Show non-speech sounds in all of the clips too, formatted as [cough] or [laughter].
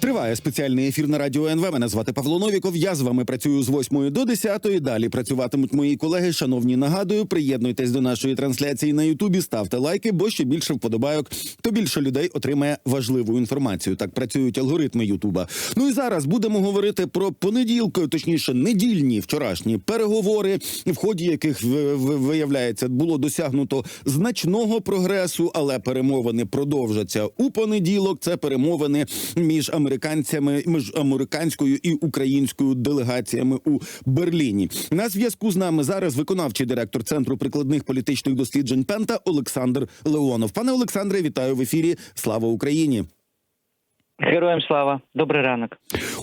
Триває спеціальний ефір на радіо НВ. Мене звати Павло Новіков. Я з вами працюю з 8 до 10. Далі працюватимуть мої колеги. Шановні, нагадую, приєднуйтесь до нашої трансляції на Ютубі, ставте лайки, бо що більше вподобайок, то більше людей отримає важливу інформацію. Так працюють алгоритми Ютуба. Ну і зараз будемо говорити про понеділки, точніше, недільні вчорашні переговори, в ході яких виявляється було досягнуто значного прогресу, але перемовини продовжаться у понеділок. Це перемовини між американцями, між американською і українською делегаціями у Берліні. На зв'язку з нами зараз виконавчий директор центру прикладних політичних досліджень Пента Олександр Леонов. Пане Олександре, вітаю в ефірі. Слава Україні! Героям слава, добрий ранок.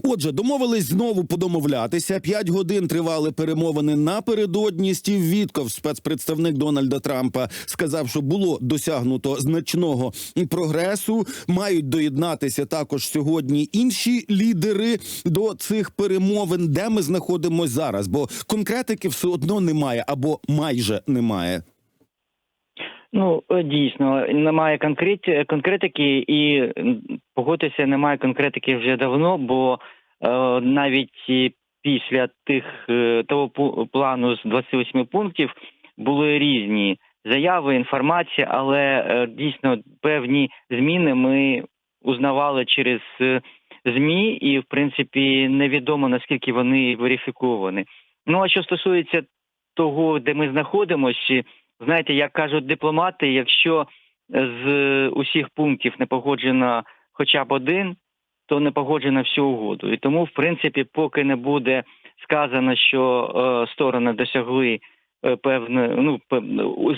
Отже, домовились знову подомовлятися. П'ять годин тривали перемовини напередодні. Стів Вітков, спецпредставник Дональда Трампа, сказав, що було досягнуто значного прогресу. Мають доєднатися також сьогодні інші лідери до цих перемовин. Де ми знаходимося зараз? Бо конкретики все одно немає або майже немає. Ну е, дійсно немає конкреті конкретики, і м, погодьтеся, немає конкретики вже давно, бо е, навіть після тих е, того плану з 28 пунктів були різні заяви, інформація, але е, дійсно певні зміни ми узнавали через е, змі, і в принципі невідомо наскільки вони верифіковані. Ну а що стосується того, де ми знаходимося. Знаєте, як кажуть дипломати, якщо з усіх пунктів не погоджено хоча б один, то не погоджено всю угоду. І тому, в принципі, поки не буде сказано, що е, сторони досягли е, певне, ну,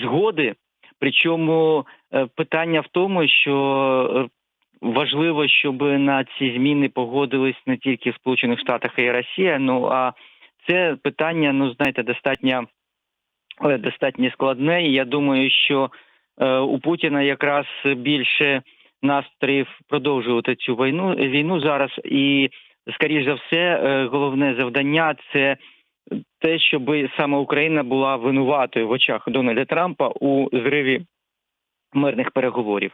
згоди. Причому е, питання в тому, що е, важливо, щоб на ці зміни погодились не тільки в Сполучених Штатах і Росія. Ну а це питання, ну знаєте, достатньо достатньо складне. І я думаю, що е, у Путіна якраз більше настроїв продовжувати цю війну війну зараз. І скоріш за все, е, головне завдання це те, щоб саме Україна була винуватою в очах Дональда Трампа у зриві мирних переговорів.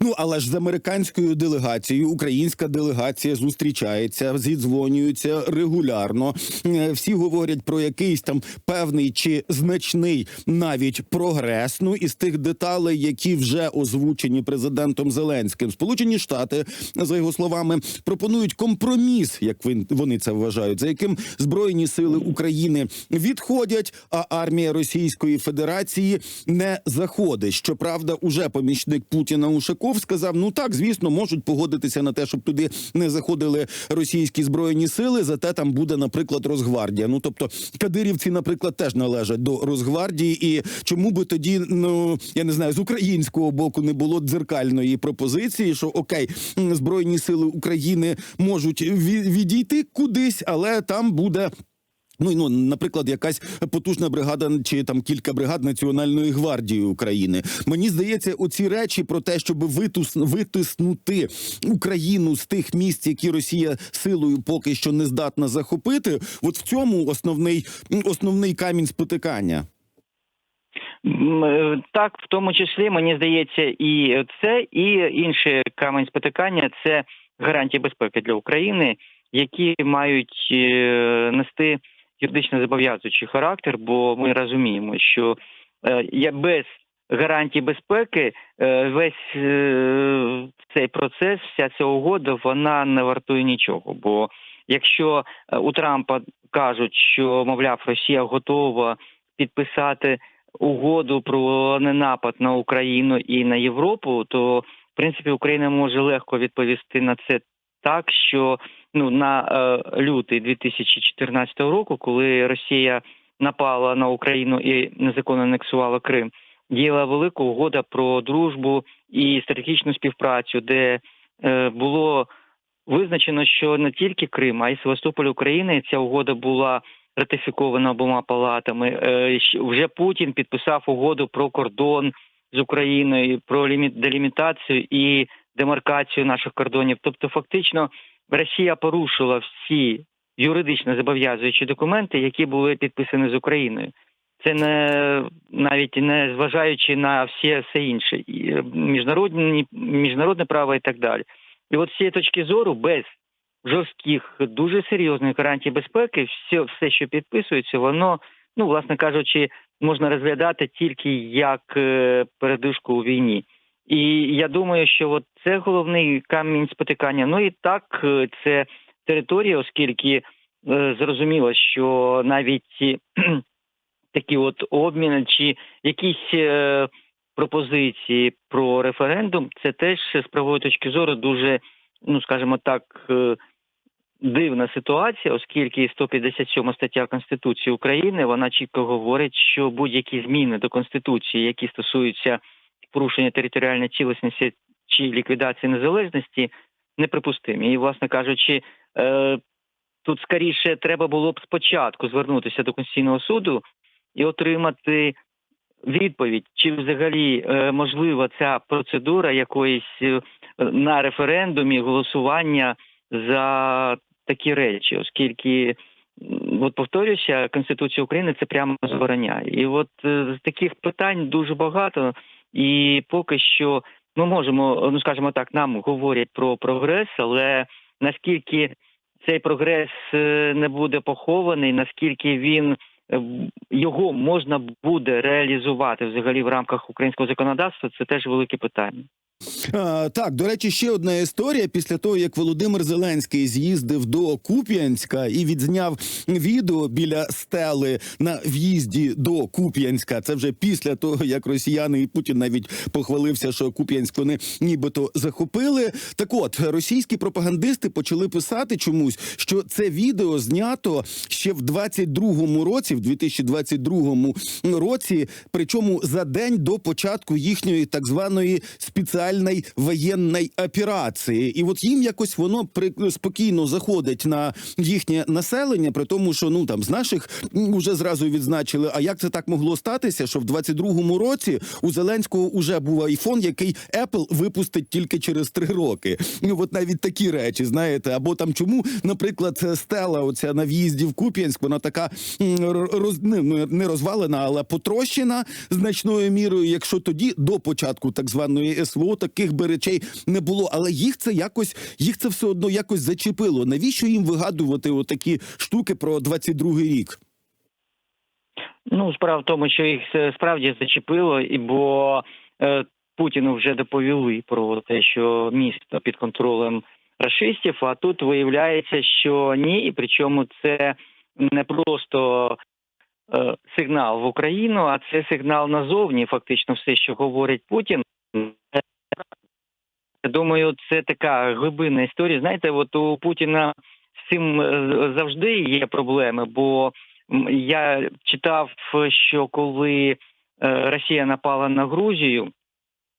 Ну але ж з американською делегацією українська делегація зустрічається, зідзвонюється регулярно. Е, Всі говорять про якийсь там певний чи значний навіть прогрес. Ну із тих деталей, які вже озвучені президентом Зеленським. Сполучені Штати, за його словами, пропонують компроміс, як вони це вважають, за яким збройні сили України відходять, а армія Російської Федерації не заходить. Щоправда, уже помічник Путіна Ушаков сказав: ну так, звісно, можуть погодитися на те, щоб туди не заходили російські збройні сили. Зате там буде, наприклад, Росгвардія. Ну тобто, кадирівці, наприклад, теж належать до Росгвардії. І чому би тоді, ну я не знаю, з українського боку не було дзеркальної пропозиції, що окей, збройні сили України можуть відійти кудись, але там буде. Ну ну, наприклад, якась потужна бригада чи там кілька бригад Національної гвардії України. Мені здається, оці речі про те, щоб витус, витиснути Україну з тих місць, які Росія силою поки що не здатна захопити. От в цьому основний основний камінь спотикання. Е, Так, в тому числі мені здається, і це, і інший камень спотикання це гарантії безпеки для України, які мають е, нести юридично зобов'язуючий характер, бо ми розуміємо, що е, я без гарантій безпеки е, весь е, цей процес, вся ця угода, вона не вартує нічого. Бо якщо у Трампа кажуть, що мовляв Росія готова підписати угоду про ненапад на Україну і на Європу, то в принципі Україна може легко відповісти на це так, що ну на е, лютий 2014 року, коли Росія напала на Україну і незаконно анексувала Крим, діяла велика угода про дружбу і стратегічну співпрацю, де е, було визначено, що не тільки Крим, а й Севастополь України ця угода була ратифікована обома палатами. Е, Вже Путін підписав угоду про кордон з Україною, про ліміт делімітацію і демаркацію наших кордонів. Тобто, фактично, Росія порушила всі юридично зобов'язуючі документи, які були підписані з Україною. Це не навіть не зважаючи на все, все інше, і е, міжнародні міжнародне право і так далі. І от з цієї точки зору, без жорстких, дуже серйозних гарантій безпеки, все, все, що підписується, воно, ну власне кажучи, можна розглядати тільки як е, передишку у війні. І я думаю, що от це головний камінь спотикання. Ну і так, е, це територія, оскільки е, зрозуміло, що навіть [clears throat] такі от обміни чи якісь е, пропозиції про референдум, це теж з правової точки зору дуже, ну скажімо так, дивна ситуація, оскільки 157 стаття Конституції України вона чітко говорить, що будь-які зміни до конституції, які стосуються порушення територіальної цілісності чи ліквідації незалежності, неприпустимі. І, власне кажучи, е, тут скоріше треба було б спочатку звернутися до Конституційного суду і отримати відповідь, чи взагалі е, можлива ця процедура якоїсь е, на референдумі голосування за такі речі, оскільки от повторюся, Конституція України це прямо забороняє. І от з таких питань дуже багато, і поки що ми можемо, ну скажімо так, нам говорять про прогрес, але наскільки цей прогрес е, не буде похований, наскільки він е, його можна буде реалізувати взагалі в рамках українського законодавства, це теж велике питання. Так, до речі, ще одна історія. Після того, як Володимир Зеленський з'їздив до Куп'янська і відзняв відео біля стели на в'їзді до Куп'янська. Це вже після того, як росіяни і Путін навіть похвалився, що Куп'янськ вони нібито захопили. Так от російські пропагандисти почали писати чомусь, що це відео знято ще в 22-му році, в 2022 році, причому за день до початку їхньої так званої спеціальної воєнної операції. І от їм якось воно при спокійно заходить на їхнє населення, при тому, що ну там з наших м, уже зразу відзначили. А як це так могло статися? Що в 22-му році у Зеленського уже був айфон, який Apple випустить тільки через три роки. Ну от навіть такі речі, знаєте, або там чому, наприклад, стела, оця на в'їзді в Куп'янськ, вона така роз, ну, не розвалена, але потрощена значною мірою. Якщо тоді до початку так званої СВО таких би речей не було, але їх це якось їх це все одно якось зачепило. Навіщо їм вигадувати отакі штуки про 22-й рік? Ну, справа в тому, що їх е, справді зачепило, і бо е, Путіну вже доповіли про те, що місто під контролем рашистів. А тут виявляється, що ні, і причому це не просто е, сигнал в Україну, а це сигнал назовні. Фактично, все, що говорить Путін. Думаю, це така глибинна історія. Знаєте, от у Путіна з цим е, завжди є проблеми, бо я читав, що коли е, Росія напала на Грузію,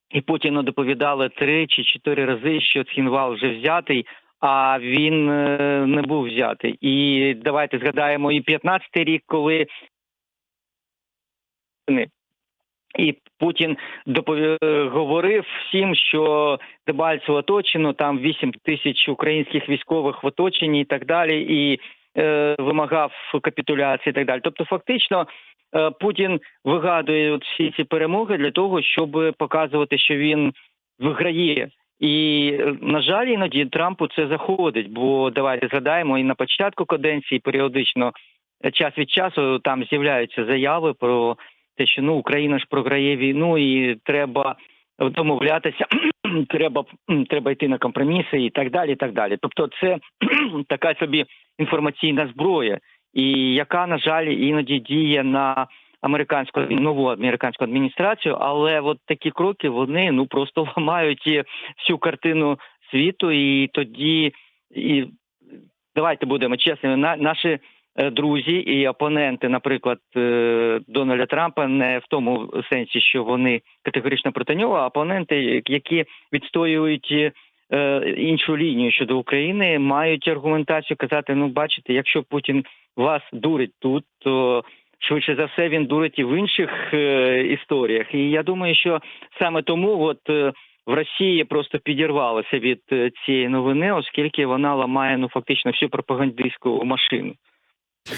і Путіну доповідали три чи чотири рази, що Цхінвал вже взятий, а він е, не був взятий. І давайте згадаємо і 15-й рік, коли і Путін допові... говорив всім, що Дебальцево оточено, там 8 тисяч українських військових в оточенні і так далі, і е, вимагав капітуляції і так далі. Тобто, фактично, е, Путін вигадує всі ці перемоги для того, щоб показувати, що він виграє. І е, на жаль, іноді Трампу це заходить. Бо давайте згадаємо і на початку каденції періодично е, час від часу там з'являються заяви про те, що ну Україна ж програє війну, і треба домовлятися, [clears throat] треба треба йти на компроміси і так далі. і так далі. Тобто, це [clears throat] така собі інформаційна зброя, і яка, на жаль, іноді діє на американську нову американську адміністрацію, але от такі кроки вони ну просто [laughs] ламають всю картину світу, і тоді і давайте будемо чесними, на наші друзі і опоненти, наприклад, е, Дональда Трампа, не в тому сенсі, що вони категорично проти нього, а опоненти, які відстоюють. е, Іншу лінію щодо України мають аргументацію казати: ну, бачите, якщо Путін вас дурить тут, то швидше за все він дурить і в інших е, історіях. І я думаю, що саме тому от е, в Росії просто підірвалося від е, цієї новини, оскільки вона ламає ну фактично всю пропагандистську машину.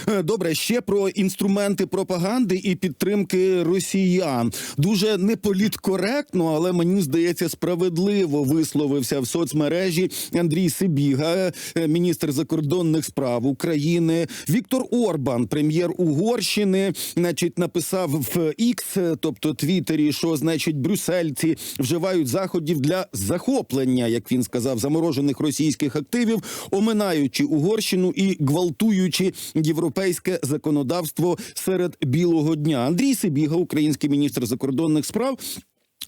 Е, Добре, ще про інструменти пропаганди і підтримки росіян. Дуже неполіткоректно, але мені здається, справедливо висловився в соцмережі Андрій Сибіга, е, міністр закордонних справ України. Віктор Орбан, прем'єр Угорщини, значить, написав в X, тобто Твіттері, що значить брюссельці вживають заходів для захоплення, як він сказав, заморожених російських активів, оминаючи Угорщину і гвалтуючи європейське законодавство серед білого дня. Андрій Сибіга, український міністр закордонних справ.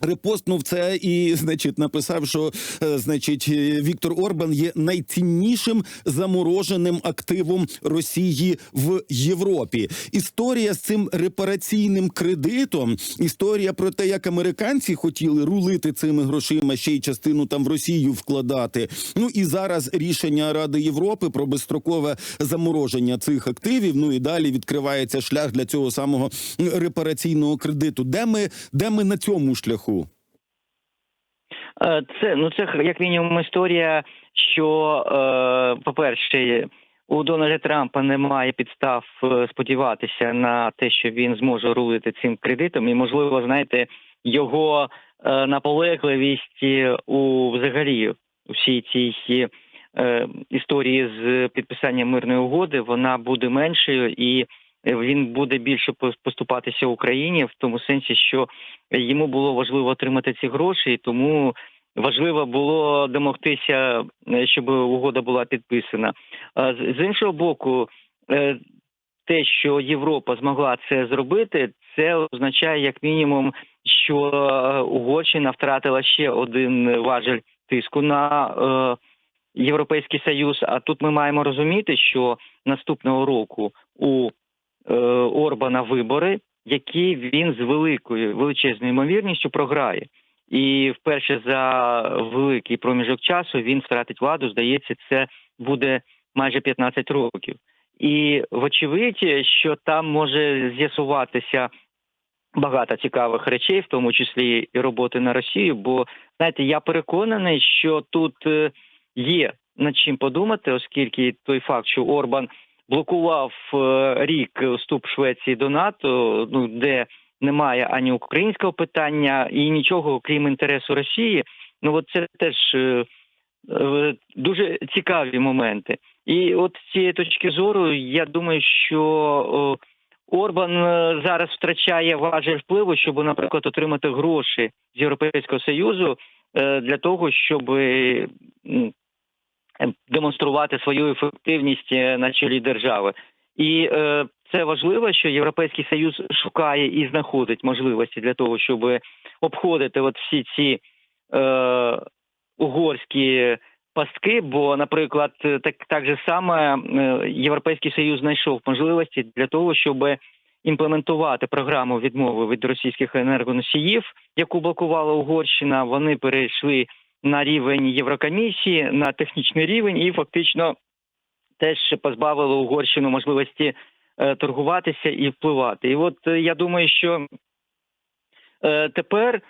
Репостнув це і, значить, написав, що е, значить е, Віктор Орбан є найціннішим замороженим активом Росії в Європі. Історія з цим репараційним кредитом, історія про те, як американці хотіли рулити цими грошима, ще й частину там в Росію вкладати. Ну і зараз рішення Ради Європи про безстрокове замороження цих активів. Ну і далі відкривається шлях для цього самого репараційного кредиту. Де ми, де ми на цьому шляху? Е, Це ну це як мінімум історія, що, е, по-перше, у Дональда Трампа немає підстав е, сподіватися на те, що він зможе рулити цим кредитом, і можливо, знаєте, його наполегливість у взагалі всій цій історії з підписанням мирної угоди вона буде меншою і. Він буде більше поступатися Україні в тому сенсі, що йому було важливо отримати ці гроші, і тому важливо було домогтися, е, щоб угода була підписана. З іншого боку, е, те, що Європа змогла це зробити, це означає як мінімум, що Угорщина втратила ще один важель тиску на е, Європейський Союз. А тут ми маємо розуміти, що наступного року у е, Орбана вибори, які він з великою величезною ймовірністю програє. І вперше за великий проміжок часу він втратить владу. Здається, це буде майже 15 років. І вочевидь, що там може з'ясуватися багато цікавих речей, в тому числі і роботи на Росію. Бо знаєте, я переконаний, що тут е, є над чим подумати, оскільки той факт, що Орбан блокував е, рік вступ Швеції до НАТО, ну де немає ані українського питання і нічого крім інтересу Росії. Ну от це теж е, е, дуже цікаві моменти. І от з цієї точки зору, я думаю, що Орбан зараз втрачає важель впливу, щоб, наприклад, отримати гроші з Європейського союзу для того, щоб демонструвати свою ефективність е, на чолі держави. І е, це важливо, що Європейський Союз шукає і знаходить можливості для того, щоб обходити от всі ці е, угорські пастки. Бо, наприклад, так так же саме е, Європейський Союз знайшов можливості для того, щоб імплементувати програму відмови від російських енергоносіїв, яку блокувала Угорщина. Вони перейшли на рівень Єврокомісії, на технічний рівень, і фактично теж позбавили Угорщину можливості е, торгуватися і впливати. І от е, я думаю, що е, тепер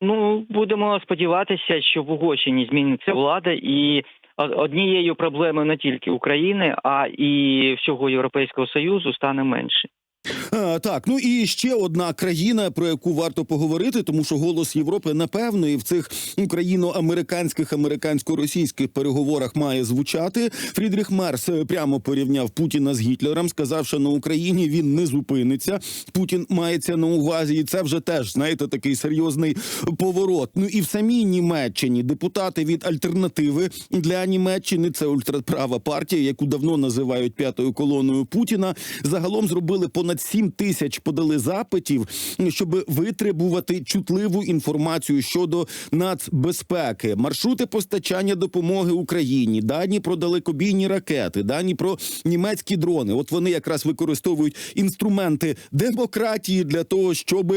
ну будемо сподіватися, що в Угорщині зміниться влада і. Однією проблемою не тільки України, а і всього Європейського союзу стане менше. А, так, ну і ще одна країна, про яку варто поговорити, тому що голос Європи напевно і в цих україно-американських американсько-російських переговорах має звучати. Фрідріх Мерс е, прямо порівняв Путіна з Гітлером, сказав, що на Україні він не зупиниться. Путін мається на увазі, і це вже теж знаєте такий серйозний поворот. Ну і в самій Німеччині депутати від альтернативи для Німеччини це ультраправа партія, яку давно називають п'ятою колоною Путіна. Загалом зробили понад 7 тисяч подали запитів, щоб витребувати чутливу інформацію щодо нацбезпеки, маршрути постачання допомоги Україні, дані про далекобійні ракети, дані про німецькі дрони. От вони якраз використовують інструменти демократії для того, щоб,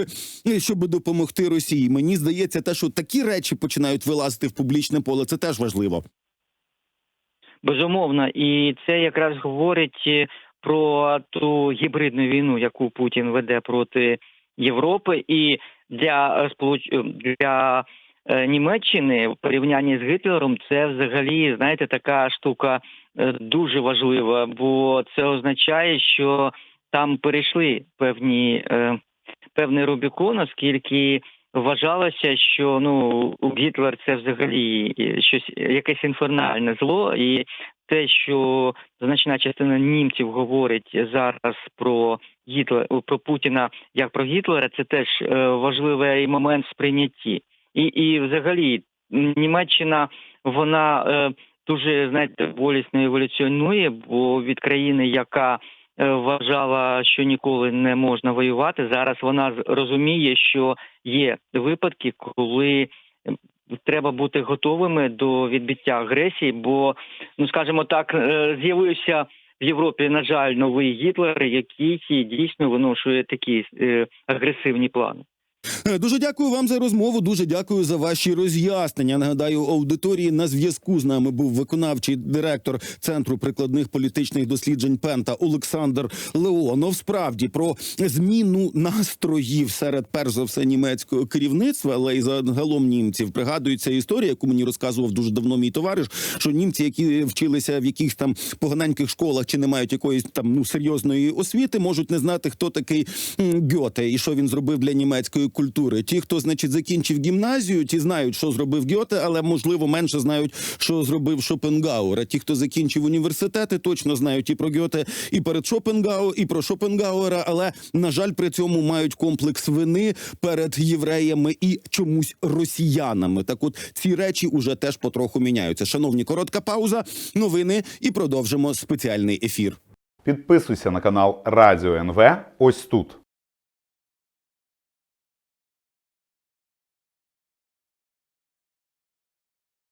щоб допомогти Росії. Мені здається, те, що такі речі починають вилазити в публічне поле, це теж важливо. Безумовно, і це якраз говорить е, про ту гібридну війну, яку Путін веде проти Європи, і для для е, Німеччини в порівнянні з Гітлером, це взагалі знаєте така штука е, дуже важлива, бо це означає, що там перейшли певні е, певний Рубікон, оскільки вважалося, що ну Гітлер це взагалі щось якесь інфернальне зло, і те, що значна частина німців говорить зараз про Гітлер про Путіна як про Гітлера, це теж е, важливий момент сприйнятті. І, і взагалі Німеччина вона е, дуже знаєте болісно еволюціонує, бо від країни, яка е, вважала, що ніколи не можна воювати, зараз вона розуміє, що є випадки, коли треба бути готовими до відбиття агресії, бо ну скажімо так, е, з'явився в Європі, на жаль, новий Гітлер, який дійсно виношує такі е, агресивні плани. Е, Дуже дякую вам за розмову. Дуже дякую за ваші роз'яснення. Нагадаю, аудиторії на зв'язку з нами був виконавчий директор центру прикладних політичних досліджень Пента Олександр Леонов. Справді про зміну настроїв серед перш за все німецького керівництва, але й загалом німців. Пригадується історія, яку мені розказував дуже давно мій товариш, що німці, які вчилися в якихось там поганеньких школах чи не мають якоїсь там ну серйозної освіти, можуть не знати, хто такий Гьоте і що він зробив для німецької культури. Ті, хто значить закінчив гімназію, ті знають, що зробив Гьоте, але можливо менше знають, що зробив Шопенгауер. А ті, хто закінчив університети, точно знають і про Гьоте, і перед Шопенгау, і про Шопенгауера. Але на жаль, при цьому мають комплекс вини перед євреями і чомусь росіянами. Так, от ці речі уже теж потроху міняються. Шановні, коротка пауза, новини і продовжимо спеціальний ефір. Підписуйся на канал Радіо НВ ось тут.